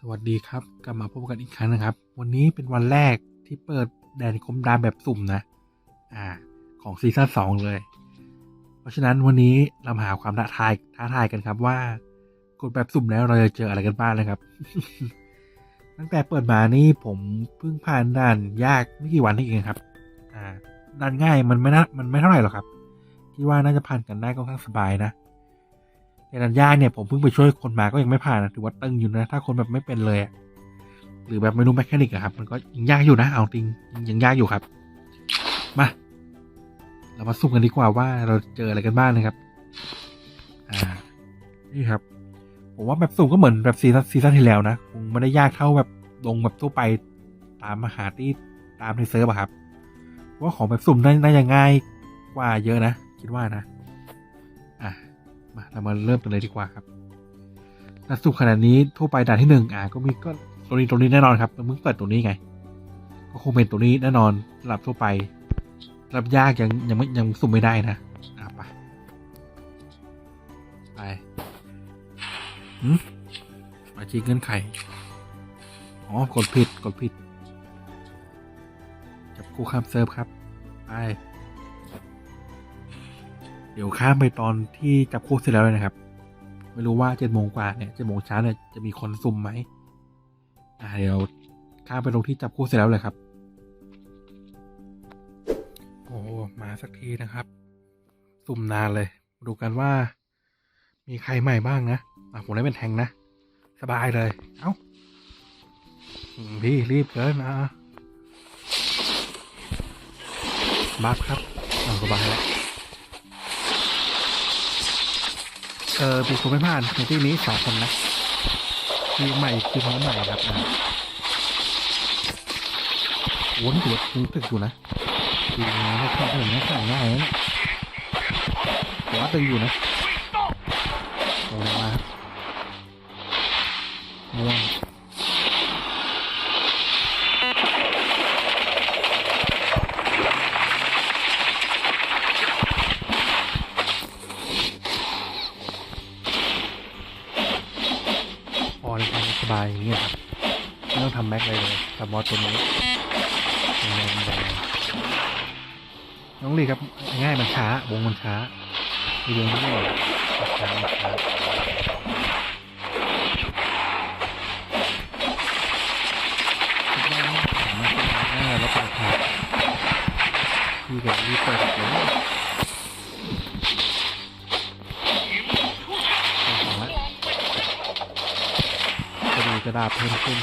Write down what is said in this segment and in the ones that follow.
สวัสดีครับ กลับมาพบกันอีกครั้งนะครับ วันนี้เป็นวันแรกที่เปิดแดนคมดามแบบสุ่มนะ อ่า ของซีซั่นสองเลย เพราะฉะนั้นวันนี้เรามาหาความท้าทายท้าทายกันครับว่ากดแบบสุ่มแล้วเราจะเจออะไรกันบ้างนะครับ ตั้งแต่เปิดมานี่ผมเพิ่งผ่านด่านยากไม่กี่วันนี่เองครับ อ่าด่านง่ายมันไม่น่ามันไม่เท่าไหร่หรอกครับ ที่ว่าน่าจะผ่านกันได้ก็ค่อนข้างสบายนะ ในดันยากเนี่ยผมเพิ่งไปช่วยคนมาก็ยังไม่ผ่านนะถือว่าตึงอยู่นะ ถ้าคนแบบไม่เป็นเลยหรือแบบไม่รู้แมคานิกอะครับ มันก็ยังยากอยู่นะเอาจริงยังยากอยู่ครับ มาเรามาสุ่มกันดีกว่าว่าเราเจออะไรกันบ้างนะครับ อ่า นี่ครับ ผมว่าแบบสุ่มก็เหมือนแบบซีซั่นซีซั่นที่แล้วนะคงไม่ได้ยากเท่าแบบลงแบบทั่วไปตามมหาที่ตามในเซิร์ฟอะครับว่าของแบบสุ่มน่าจะง่ายกว่าเยอะนะ คิดว่านะ เรามาเริ่มกันเลยดีกว่าครับถ้าสุ่มขนาดนี้ทั่วไปด่านที่หนึ่งอะก็มีก็ตรงนี้ตรงนี้แน่นอนครับมันเพิ่งเปิดตรงนี้ไง ก็คงเป็นตรงนี้แน่นอนสำหรับทั่วไปสำหรับยากยังยังไม่ยังสุ่มไม่ได้นะอะไปไปหืมมาจีเงื่อนไขอ๋อกดผิดกดผิดจับคู่ข้ามเซิร์ฟครับไป เดี๋ยวข้ามไปตอนที่จับคู่เสร็จแล้วเลยนะครับ ไม่รู้ว่าเจ็ดโมงกว่าเนี่ยเจ็ดโมงเช้าเนี่ยจะมีคนซุ่มไหมอ่าเดี๋ยวข้ามไปตรงที่จับคู่เสร็จแล้วเลยครับ โอ้มาสักทีนะครับ ซุ่มนานเลยมาดูกันว่า มีใครใหม่บ้างนะอะผมได้เป็นแทงนะ สบายเลย เอ้าพี่รีบเกินะบัฟครับอ่าสบายแล้ว เออมีคนไม่ผ่านในที่นี้สองคนนะทีใหม่คือน้องใหม่ครับนะวนตัวตึงตึกอยู่นะคือไม่ชอบอย่างนี้สั่งง่ายนะหัวตึงอยู่นะโอ้มาครับม่วง แม็กเลยเลยทำมอสตัวนี้แรงแรงน้องลีครับง่ายมันช้าวงมันช้ามีเรื่องที่ไม่ออกมันช้ามันช้าคิดว่าสามารถทำได้แล้วเปิดครับพี่กับรีบเปิดเลยของละจะดูกระดาษเพิ่มขึ้น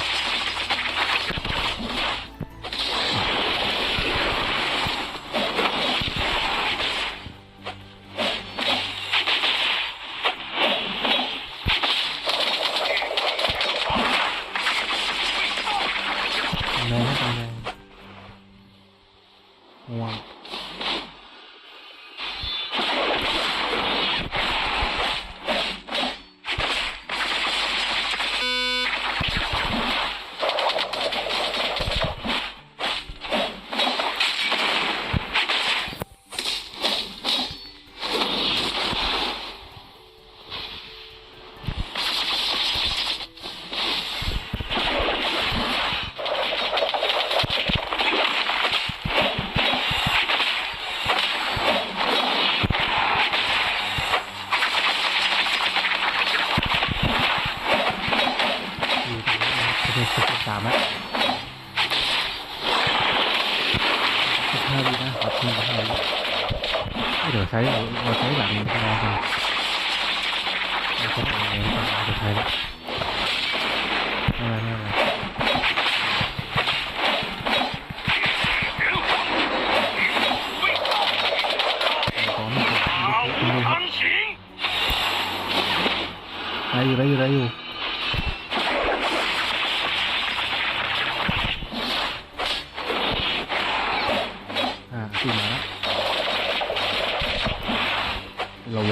แรง จะเป็นสิบสามแล้วสิบห้าวินะขอทิ้งห้าวิเดี๋ยวใช้เราเราใช้หลังนี้พอกันเราใช้อะไรเราจะใช้แล้วไม่ไม่ไม่ขอไม่กดไม่กดครับได้อยู่ได้อยู่ได้อยู่ อ่าสี่มาแล้ว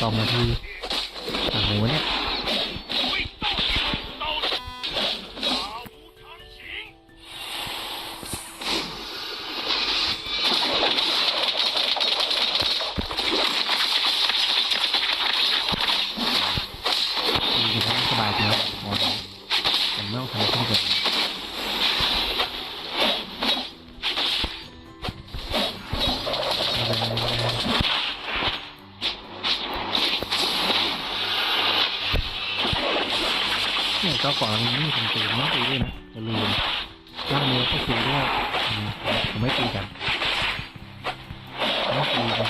ต้องมาที่ฝั่งหนวเนี่ย เนี่ยเจ้าก่อนมันไม่มีคนตีไม่งตีด้วยนะอย่าลืมร่างเนื้อก็ตีด้วยผมไม่ตีกันไม่ตีกัน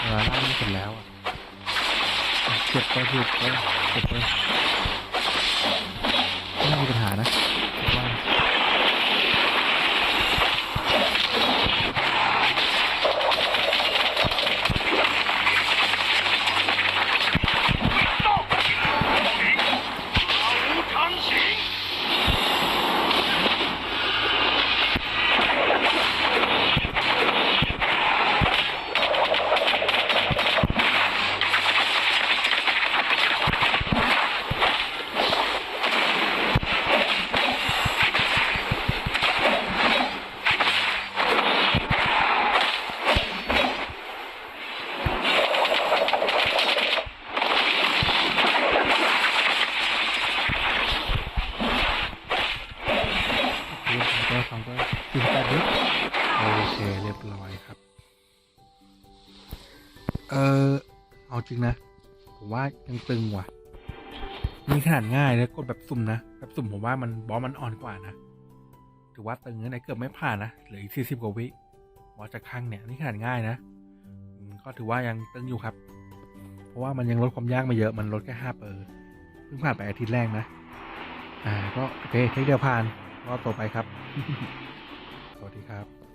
เวลาร่างนี้เสร็จแล้วอะเก็บไปหยุดไปเก็บไปไม่มีปัญหานะผมว่า เรียบร้อยครับก็สี่แปดนิดโอ เคเรียบร้อยครับ เออเอาจริงนะ ผมว่ายังตึงว่ะ มีขนาดง่ายแล้วกดแบบสุ่มนะ แบบสุ่มผมว่ามันบอสมันอ่อนกว่านะ ถือว่าตึงนะไหนเกือบไม่ผ่านนะเหลืออีกสี่สิบกว่าวิบอสจากข้างเนี่ยนี่ขนาดง่ายนะอืมก็ถือว่ายังตึงอยู่ครับ เพราะว่ามันยังลดความยากมาเยอะ มันลดแค่ห้าเปอร์เพิ่งผ่านไปอาทิตย์แรกนะ อ่า ก็โอเคเทคเดียวผ่านรอบต่อไปครับ สวัสดีครับ